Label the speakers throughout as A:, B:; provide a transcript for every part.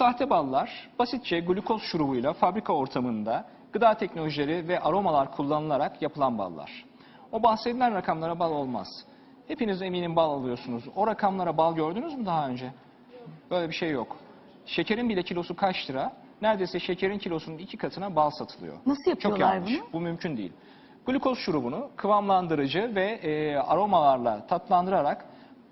A: sahte ballar basitçe glukoz şurubuyla fabrika ortamında gıda teknolojileri ve aromalar kullanılarak yapılan ballar. O bahsedilen rakamlara bal olmaz. Hepiniz eminim bal alıyorsunuz. O rakamlara bal gördünüz mü daha önce? Böyle bir şey yok. Şekerin bile kilosu kaç lira? Neredeyse şekerin kilosunun iki katına bal satılıyor.
B: Nasıl
A: Çok
B: yapıyorlar
A: yanlış.
B: bunu?
A: Bu mümkün değil. Glukoz şurubunu kıvamlandırıcı ve e, aromalarla tatlandırarak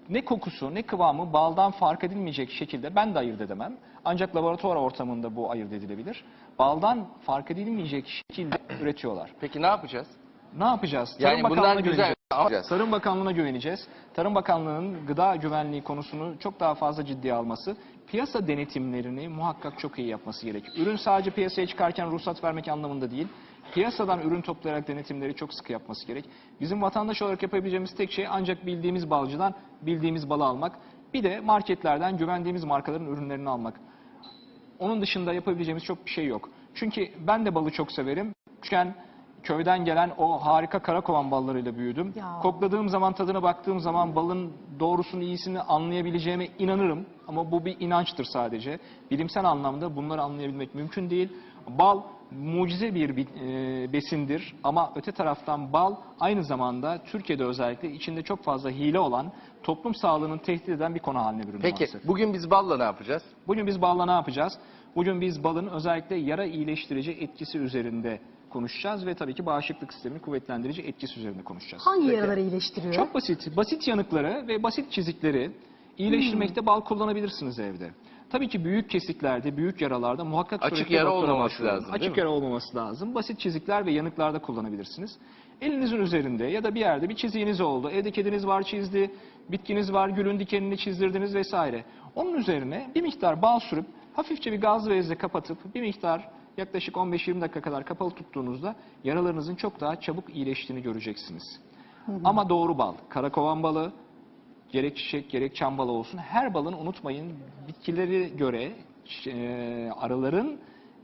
A: ne kokusu ne kıvamı baldan fark edilmeyecek şekilde ben de ayırt edemem. Ancak laboratuvar ortamında bu ayırt edilebilir. Baldan fark edilmeyecek şekilde üretiyorlar.
C: Peki ne yapacağız?
A: Ne yapacağız? Tarım
C: Yani
A: Bakanlığı'na
C: bunlar güzel.
A: güveneceğiz. Tarım Bakanlığı'na güveneceğiz. Tarım Bakanlığı'nın gıda güvenliği konusunu çok daha fazla ciddiye alması, piyasa denetimlerini muhakkak çok iyi yapması gerekir. Ürün sadece piyasaya çıkarken ruhsat vermek anlamında değil, piyasadan ürün toplayarak denetimleri çok sıkı yapması gerek. Bizim vatandaş olarak yapabileceğimiz tek şey ancak bildiğimiz balcıdan bildiğimiz balı almak, bir de marketlerden güvendiğimiz markaların ürünlerini almak. Onun dışında yapabileceğimiz çok bir şey yok. Çünkü ben de balı çok severim. Küçükken köyden gelen o harika karakovan ballarıyla büyüdüm.
B: Ya.
A: Kokladığım zaman, tadına baktığım zaman balın doğrusunu, iyisini anlayabileceğime inanırım. Ama bu bir inançtır sadece. Bilimsel anlamda bunları anlayabilmek mümkün değil. Bal mucize bir bi- e, besindir ama öte taraftan bal aynı zamanda Türkiye'de özellikle içinde çok fazla hile olan toplum sağlığını tehdit eden bir konu haline büründü
C: Peki
A: maalesef.
C: bugün biz balla ne yapacağız?
A: Bugün biz balla ne yapacağız? Bugün biz balın özellikle yara iyileştirici etkisi üzerinde konuşacağız ve tabii ki bağışıklık sistemini kuvvetlendirici etkisi üzerinde konuşacağız.
B: Hangi
C: Peki.
B: yaraları iyileştiriyor?
A: Çok basit. Basit yanıkları ve basit çizikleri iyileştirmekte bal kullanabilirsiniz evde. Tabii ki büyük kesiklerde, büyük yaralarda muhakkak
C: Açık yara olmaması lazım,
A: Açık yara olmaması lazım. Basit çizikler ve yanıklarda kullanabilirsiniz. Elinizin üzerinde ya da bir yerde bir çiziğiniz oldu. Evde kediniz var çizdi, bitkiniz var gülün dikenini çizdirdiniz vesaire. Onun üzerine bir miktar bal sürüp hafifçe bir gaz bezle kapatıp bir miktar yaklaşık 15-20 dakika kadar kapalı tuttuğunuzda yaralarınızın çok daha çabuk iyileştiğini göreceksiniz. Ama doğru bal, karakovan balı, gerek çiçek gerek çam balı olsun her balın unutmayın bitkileri göre e, arıların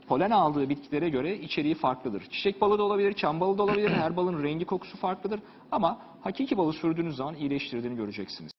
A: polen aldığı bitkilere göre içeriği farklıdır. Çiçek balı da olabilir, çam balı da olabilir. Her balın rengi kokusu farklıdır ama hakiki balı sürdüğünüz zaman iyileştirdiğini göreceksiniz.